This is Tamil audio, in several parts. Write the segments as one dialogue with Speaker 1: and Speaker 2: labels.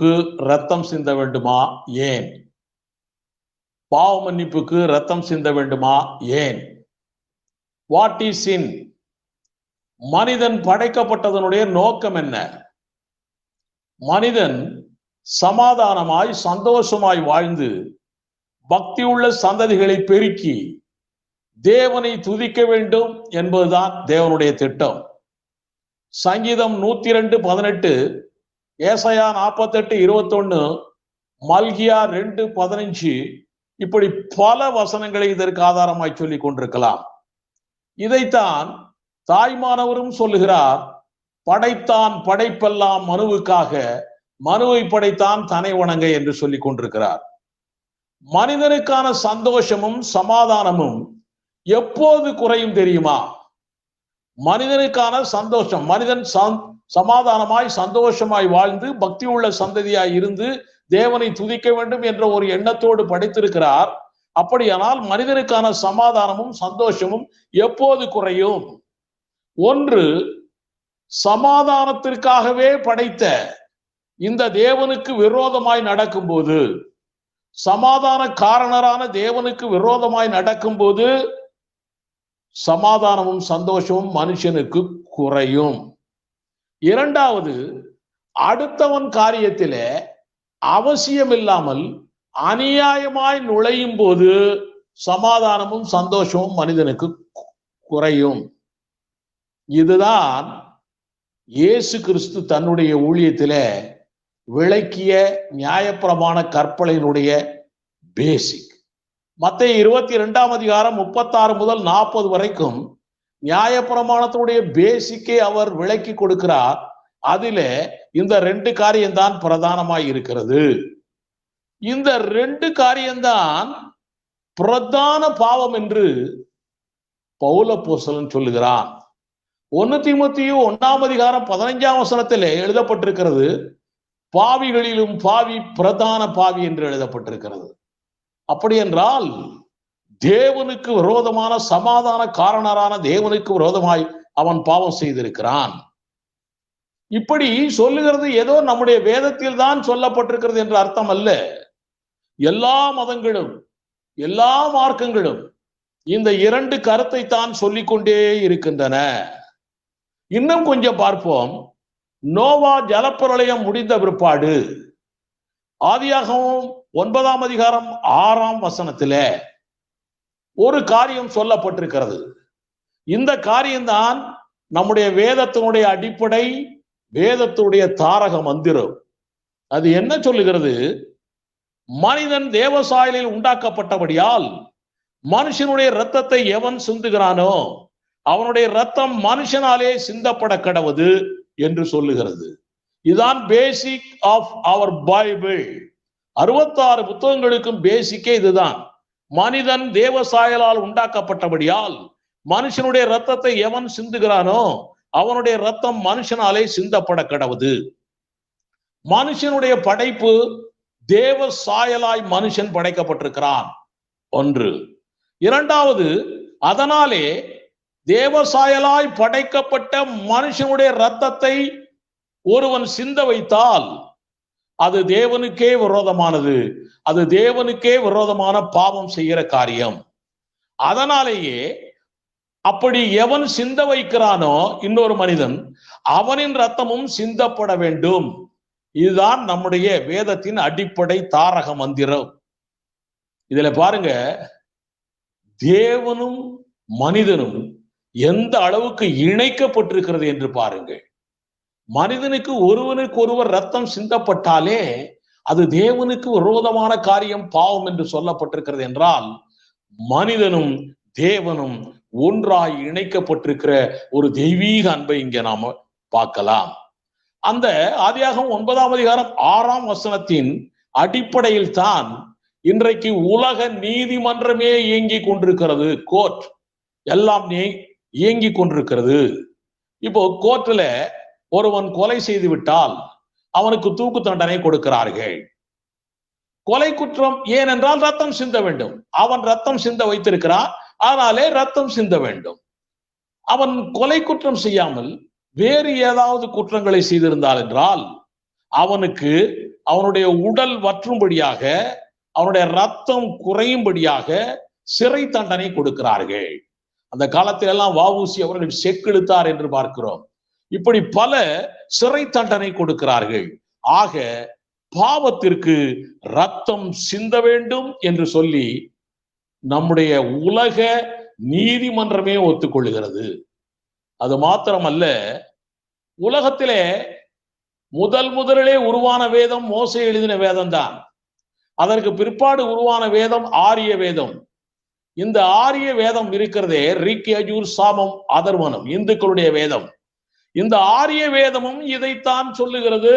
Speaker 1: மன்னிப்புக்கு ரத்தம் சிந்த வேண்டுமா? ஏன்? பாவ மன்னிப்புக்கு ரத்தம் சிந்த வேண்டுமா? ஏன்? வாட் இஸ் இன் மனிதன் படைக்கப்பட்டதனுடைய நோக்கம் என்ன? மனிதன் சமாதானமாய் சந்தோஷமாய் வாழ்ந்து பக்தி உள்ள சந்ததிகளை பெருக்கி தேவனை துதிக்க வேண்டும் என்பதுதான் தேவனுடைய திட்டம். சங்கீதம் நூத்தி ரெண்டு பதினெட்டு ஏசையா நாற்பத்தெட்டு இருபத்தொன்னு மல்கியா ரெண்டு பதினஞ்சு இப்படி பல வசனங்களை இதற்கு ஆதாரமாய் சொல்லிக் கொண்டிருக்கலாம். இதைத்தான் தாய்மானவரும் சொல்லுகிறார் படைத்தான் படைப்பெல்லாம் மனுவுக்காக மனுவை படைத்தான் தனை வணங்க என்று சொல்லிக் கொண்டிருக்கிறார். மனிதனுக்கான சந்தோஷமும் சமாதானமும் எப்போது குறையும் தெரியுமா? மனிதனுக்கான சந்தோஷம் மனிதன் சமாதானமாய் சந்தோஷமாய் வாழ்ந்து பக்தி உள்ள சந்ததியாய் இருந்து தேவனை துதிக்க வேண்டும் என்ற ஒரு எண்ணத்தோடு படைத்திருக்கிறார். அப்படியானால் மனிதனுக்கான சமாதானமும் சந்தோஷமும் எப்போது குறையும்? ஒன்று சமாதானத்திற்காகவே படைத்த இந்த தேவனுக்கு விரோதமாய் நடக்கும்போது சமாதான காரணரான தேவனுக்கு விரோதமாய் நடக்கும்போது சமாதானமும் சந்தோஷமும் மனுஷனுக்கு குறையும். இரண்டாவது அடுத்தவன் காரியத்திலே அவசியம் இல்லாமல் அநியாயமாய் நுழையும் போது சமாதானமும் சந்தோஷமும் மனிதனுக்கு குறையும். இதுதான் இயேசு கிறிஸ்து தன்னுடைய ஊழியத்தில விளக்கிய நியாயப்பிரமாண கற்பனையினுடைய பேசிக் மத்திய இருபத்தி இரண்டாம் அதிகாரம் முப்பத்தாறு முதல் நாற்பது வரைக்கும் நியாயப்பிரமாணத்தினுடைய பேசிக்கை அவர் விளக்கி கொடுக்கிறார். அதிலே இந்த ரெண்டு காரியம்தான் பிரதானமாய் இருக்கிறது. இந்த ரெண்டு காரியம்தான் பிரதான பாவம் என்று பௌல பூசலன் சொல்லுகிறான். ஒன்னு திமுத்தியும் ஒன்னாம் அதிகாரம் பதினைஞ்சாம் வசனத்திலே எழுதப்பட்டிருக்கிறது. பாவிகளிலும் பாவி பிரதான பாவி என்று எழுதப்பட்டிருக்கிறது. அப்படி என்றால் தேவனுக்கு விரோதமான சமாதான காரணரான தேவனுக்கு விரோதமாய் அவன் பாவம் செய்திருக்கிறான். இப்படி சொல்லுகிறது ஏதோ நம்முடைய வேதத்தில் தான் சொல்லப்பட்டிருக்கிறது என்ற அர்த்தம் அல்ல. எல்லா மதங்களும் எல்லா மார்க்கங்களும் இந்த இரண்டு கருத்தை தான் சொல்லிக்கொண்டே இருக்கின்றன. இன்னும் கொஞ்சம் பார்ப்போம். நோவா ஜலப்பிரளயம் முடிந்த பிற்பாடு ஆதியாகவும் ஒன்பதாம் அதிகாரம் ஆறாம் வசனத்துல ஒரு காரியம் சொல்லப்பட்டிருக்கிறது. இந்த காரியம்தான் நம்முடைய வேதத்தினுடைய அடிப்படை வேதத்துடைய தாரக மந்திரம். அது என்ன சொல்லுகிறது? மனிதன் தேவசாயலில் உண்டாக்கப்பட்டபடியால் மனுஷனுடைய ரத்தத்தை எவன் சிந்துகிறானோ அவனுடைய ரத்தம் மனுஷனாலே சிந்தப்பட கடவுது என்று சொல்லுகிறது. இதுதான் பேசிக் ஆஃப் அவர் பைபிள் அறுபத்தாறு புத்தகங்களுக்கும் பேசிக்கே இதுதான். மனிதன் தேவசாயலால் உண்டாக்கப்பட்டபடியால் மனுஷனுடைய ரத்தத்தை எவன் சிந்துகிறானோ அவனுடைய ரத்தம் மனுஷனாலே சிந்தப்பட கிடவுது. மனுஷனுடைய படைப்பு தேவ சாயலாய் மனுஷன் படைக்கப்பட்டிருக்கிறான். ஒன்று. இரண்டாவது அதனாலே தேவசாயலாய் படைக்கப்பட்ட மனுஷனுடைய ரத்தத்தை ஒருவன் சிந்த வைத்தால் அது தேவனுக்கே விரோதமானது. அது தேவனுக்கே விரோதமான பாவம் செய்கிற காரியம். அதனாலேயே அப்படி எவன் சிந்த வைக்கிறானோ இன்னொரு மனிதன் அவனின் ரத்தமும் சிந்தப்பட வேண்டும். இதுதான் நம்முடைய வேதத்தின் அடிப்படை தாரக மந்திரம். இதுல பாருங்க தேவனும் மனிதனும் எந்த அளவுக்கு இணைக்கப்பட்டிருக்கிறது என்று பாருங்கள். மனிதனுக்கு ஒருவனுக்கு ஒருவர் ரத்தம் சிந்தப்பட்டாலே அது தேவனுக்கு விரோதமான காரியம் பாவம் என்று சொல்லப்பட்டிருக்கிறது என்றால் மனிதனும் தேவனும் ஒன்றாய் இணைக்கப்பட்டிருக்கிற ஒரு தெய்வீக அன்பை இங்க நாம பார்க்கலாம். அந்த ஆதியாகம் ஒன்பதாம் அதிகாரம் ஆறாம் வசனத்தின் அடிப்படையில் தான் இன்றைக்கு உலக நீதிமன்றமே இயங்கி கொண்டிருக்கிறது. கோர்ட் எல்லாம் இயங்கி கொண்டிருக்கிறது. இப்போ கோர்ட்ல ஒருவன் கொலை செய்து விட்டால் அவனுக்கு தூக்கு தண்டனை கொடுக்கிறார்கள். கொலை குற்றம் ஏனென்றால் ரத்தம் சிந்த வேண்டும். அவன் ரத்தம் சிந்த வைத்திருக்கிறான் ஆனாலே ரத்தம் சிந்த வேண்டும். அவன் கொலை குற்றம் செய்யாமல் வேறு ஏதாவது குற்றங்களை செய்திருந்தால் என்றால் அவனுக்கு அவனுடைய உடல் வற்றும்படியாக அவனுடைய ரத்தம் குறையும்படியாக சிறை தண்டனை கொடுக்கிறார்கள். அந்த காலத்தில் எல்லாம் வஉசி அவர்கள் செக்கெழுத்தார் என்று பார்க்கிறோம். இப்படி பல சிறை தண்டனை கொடுக்கிறார்கள். ஆக பாவத்திற்கு ரத்தம் சிந்த வேண்டும் என்று சொல்லி நம்முடைய உலக நீதிமன்றமே ஒத்துக்கொள்கிறது. அது மாத்திரமல்ல உலகத்திலே முதல் முதலிலே உருவான வேதம் மோசை எழுதின வேதம் தான் அதற்கு பிற்பாடு உருவான வேதம் ஆரிய வேதம். இந்த ஆரிய வேதம் இருக்கிறதே ரிக் அஜூர் சாமம் அதர்வனம் இந்துக்களுடைய வேதம். இந்த ஆரிய வேதமும் இதைத்தான் சொல்லுகிறது.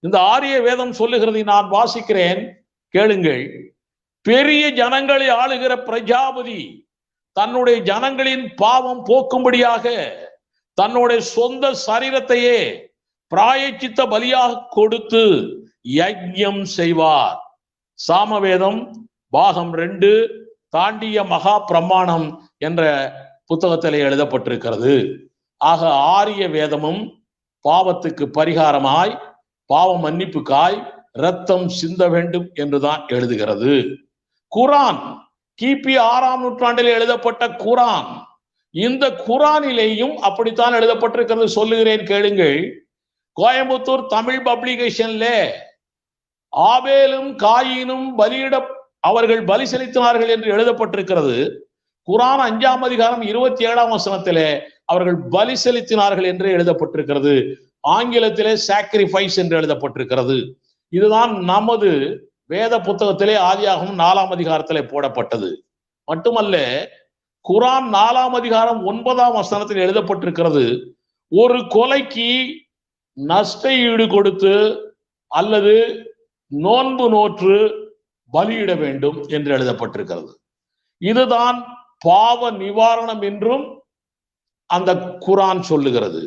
Speaker 1: இந்த ஆரிய வேதம் சொல்லுகிறதை நான் வாசிக்கிறேன். கேளுங்கள். பெரிய ஜனங்களை ஆளுகிற பிரஜாபதி தன்னுடைய ஜனங்களின் பாவம் போக்கும்படியாக தன்னுடைய சொந்த சரீரத்தையே பிராயச்சித்த பலியாக கொடுத்து யஜ்யம் செய்வார். சாமவேதம் பாகம் ரெண்டு தாண்டிய மகா பிரமாணம் என்ற புத்தகத்திலே எழுதப்பட்டிருக்கிறது. ஆக ஆரிய வேதமும் பாவத்துக்கு பரிகாரமாய் பாவ மன்னிப்புக்காய் ரத்தம் சிந்த வேண்டும் என்றுதான் எழுதுகிறது. குரான் கிபி ஆறாம் நூற்றாண்டில் எழுதப்பட்ட குரான். இந்த குரானிலேயும் அப்படித்தான் எழுதப்பட்டிருக்கிறது. சொல்லுகிறேன் கேளுங்கள். கோயம்புத்தூர் தமிழ் பப்ளிகேஷன்ல ஆபேலும் காயினும் பலியிட அவர்கள் பலி செலுத்தினார்கள் என்று எழுதப்பட்டிருக்கிறது. குரான் அஞ்சாம் அதிகாரம் இருபத்தி ஏழாம் வசனத்திலே அவர்கள் பலி செலுத்தினார்கள் என்று எழுதப்பட்டிருக்கிறது. ஆங்கிலத்திலே சாக்ரிஃபைஸ் என்று எழுதப்பட்டிருக்கிறது. இதுதான் நமது வேத புத்தகத்திலே ஆதியாகவும் நாலாம் அதிகாரத்திலே போடப்பட்டது. மட்டுமல்ல குரான் நாலாம் அதிகாரம் ஒன்பதாம் வசனத்தில் எழுதப்பட்டிருக்கிறது. ஒரு கொலைக்கு நஷ்ட ஈடு கொடுத்து அல்லது நோன்பு நோற்று பலியிட வேண்டும் என்று எழுதப்பட்டிருக்கிறது. இதுதான் பாவ நிவாரணம் என்றும் அந்த குரான் சொல்லுகிறது.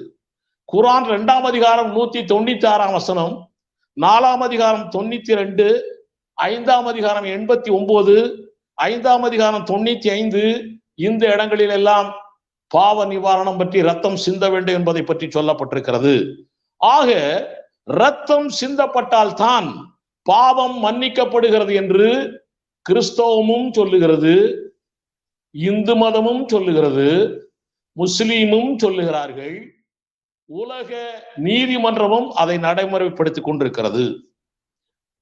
Speaker 1: குரான் இரண்டாம் அதிகாரம் நூத்தி தொண்ணூத்தி ஆறாம் வசனம் நாலாம் அதிகாரம் தொண்ணூத்தி ரெண்டு ஐந்தாம் அதிகாரம் எண்பத்தி ஒன்பது ஐந்தாம் அதிகாரம் தொண்ணூத்தி ஐந்து. இந்த இடங்களில் எல்லாம் பாவ நிவாரணம் பற்றி ரத்தம் சிந்த வேண்டும் என்பதை பற்றி சொல்லப்பட்டிருக்கிறது. ஆக ரத்தம் சிந்தப்பட்டால் தான் பாவம் மன்னிக்கப்படுகிறது என்று கிறிஸ்தவமும் சொல்லுகிறது இந்து மதமும் சொல்லுகிறது. முஸ்லீமும் சொல்லுகிறார்கள் உலக நீதிமன்றமும் அதை நடைமுறைப்படுத்திக் கொண்டிருக்கிறது.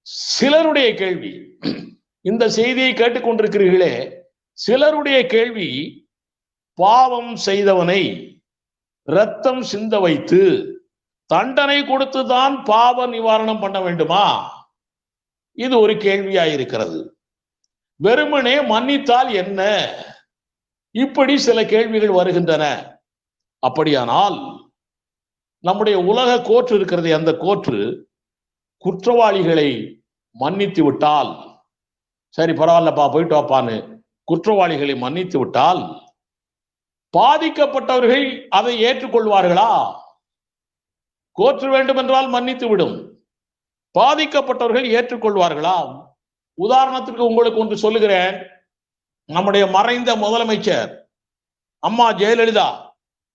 Speaker 1: சிலருடைய கேள்வி இந்த செய்தியை கேட்டுக்கொண்டிருக்கிறீர்களே சிலருடைய கேள்வி பாவம் செய்தவனை ரத்தம் சிந்த வைத்து தண்டனை கொடுத்துதான் பாவ நிவாரணம் பண்ண வேண்டுமா? இது ஒரு கேள்வியாயிருக்கிறது. வெறுமனே மன்னித்தால் என்ன? இப்படி சில கேள்விகள் வருகின்றன. அப்படியானால் நம்முடைய உலக கோற்று இருக்கிறது அந்த கோற்று குற்றவாளிகளை மன்னித்து விட்டால் சரி பரவாயில்லப்பா போயிட்டு வாப்பான்னு குற்றவாளிகளை மன்னித்து விட்டால் பாதிக்கப்பட்டவர்கள் அதை ஏற்றுக்கொள்வார்களா? கோற்று வேண்டும் என்றால் மன்னித்து விடும். பாதிக்கப்பட்டவர்கள் ஏற்றுக்கொள்வார்களா? உதாரணத்திற்கு உங்களுக்கு ஒன்று சொல்லுகிறேன். நம்முடைய மறைந்த முதலமைச்சர் அம்மா ஜெயலலிதா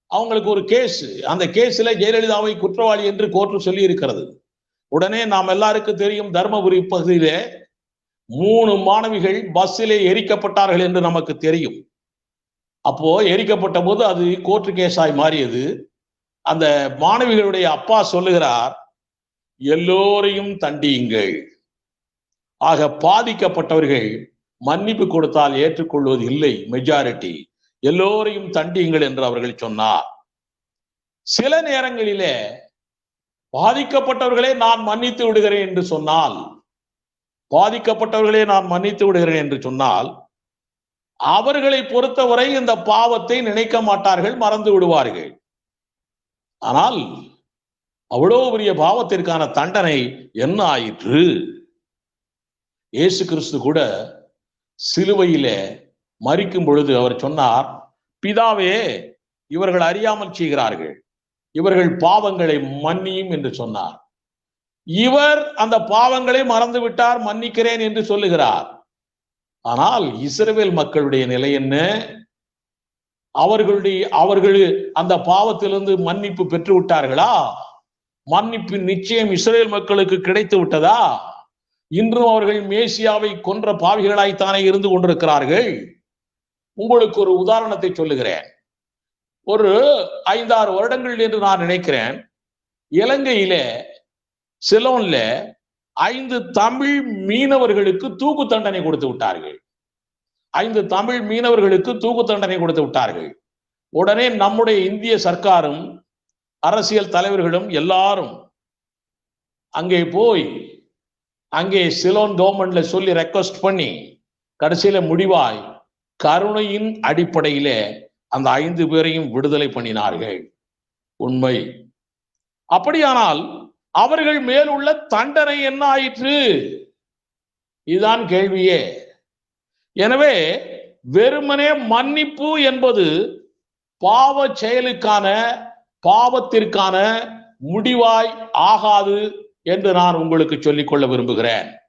Speaker 1: அவங்களுக்கு ஒரு கேஸ். அந்த கேஸில் ஜெயலலிதாவை குற்றவாளி என்று கோர்ட்டு சொல்லி இருக்கிறது உடனே நாம் எல்லாருக்கும் தெரியும் தர்மபுரி பகுதியிலே மூணு மாணவிகள் பஸ்ஸிலே எரிக்கப்பட்டார்கள் என்று நமக்கு தெரியும். அப்போ எரிக்கப்பட்ட போது அது கோர்ட்டு கேஸாய் மாறியது. அந்த மாணவிகளுடைய அப்பா சொல்லுகிறார் எல்லோரையும் தண்டியுங்கள். ஆக பாதிக்கப்பட்டவர்கள் மன்னிப்பு கொடுத்தால் ஏற்றுக்கொள்வது இல்லை மெஜாரிட்டி எல்லோரையும் தண்டியுங்கள் என்று அவர்கள் சொன்னார். சில நேரங்களிலே பாதிக்கப்பட்டவர்களே நான் மன்னித்து விடுகிறேன் என்று சொன்னால் பாதிக்கப்பட்டவர்களே நான் மன்னித்து விடுகிறேன் என்று சொன்னால் அவர்களை பொறுத்தவரை இந்த பாவத்தை நினைக்க மாட்டார்கள் மறந்து விடுவார்கள். ஆனால் அவ்வளோ பெரிய பாவத்திற்கான தண்டனை என்ன ஆயிற்று? இயேசு கிறிஸ்து கூட சிலுவையிலே மறிக்கும் பொழுது அவர் சொன்னார் பிதாவே இவர்கள் அறியாமல் செய்கிறார்கள். இவர்கள் பாவங்களை மன்னியும் என்று சொன்னார். இவர் அந்த பாவங்களை மறந்து விட்டார் மன்னிக்கிறேன் என்று சொல்லுகிறார். ஆனால் இஸ்ரேல் மக்களுடைய நிலை என்ன? அவர்களுடைய அவர்கள் அந்த பாவத்திலிருந்து மன்னிப்பு பெற்று விட்டார்களா மன்னிப்பு நிச்சயம் இஸ்ரேல் மக்களுக்கு கிடைத்து விட்டதா இன்றும் அவர்கள் மேசியாவை கொன்ற பாவிகளாய்த்தானே இருந்து கொண்டிருக்கிறார்கள்? உங்களுக்கு ஒரு உதாரணத்தை சொல்லுகிறேன். ஒரு ஐந்தாறு வருடங்கள் என்று நான் நினைக்கிறேன். இலங்கையில சிலோன்ல ஐந்து தமிழ் மீனவர்களுக்கு தூக்கு தண்டனை கொடுத்து விட்டார்கள். ஐந்து தமிழ் மீனவர்களுக்கு தூக்கு தண்டனை கொடுத்து விட்டார்கள். உடனே நம்முடைய இந்திய சர்க்காரும் அரசியல் தலைவர்களும் எல்லாரும் அங்கே போய் அங்கே சிலோன் கவர்மெண்ட்ல சொல்லி ரெக்வஸ்ட் பண்ணி கடைசியில முடிவாய் கருணையின் அடிப்படையிலே அந்த ஐந்து பேரையும் விடுதலை பண்ணினார்கள். உண்மை. அப்படியானால் அவர்கள் மேல் உள்ள தண்டனை என்ன ஆயிற்று? இதுதான் கேள்வியே. எனவே வெறுமனே மன்னிப்பு என்பது பாவ செயலுக்கான பாவத்திற்கான முடிவாய் ஆகாது. என்று நான் உங்களுக்கு சொல்லிக் கொள்ள விரும்புகிறேன்.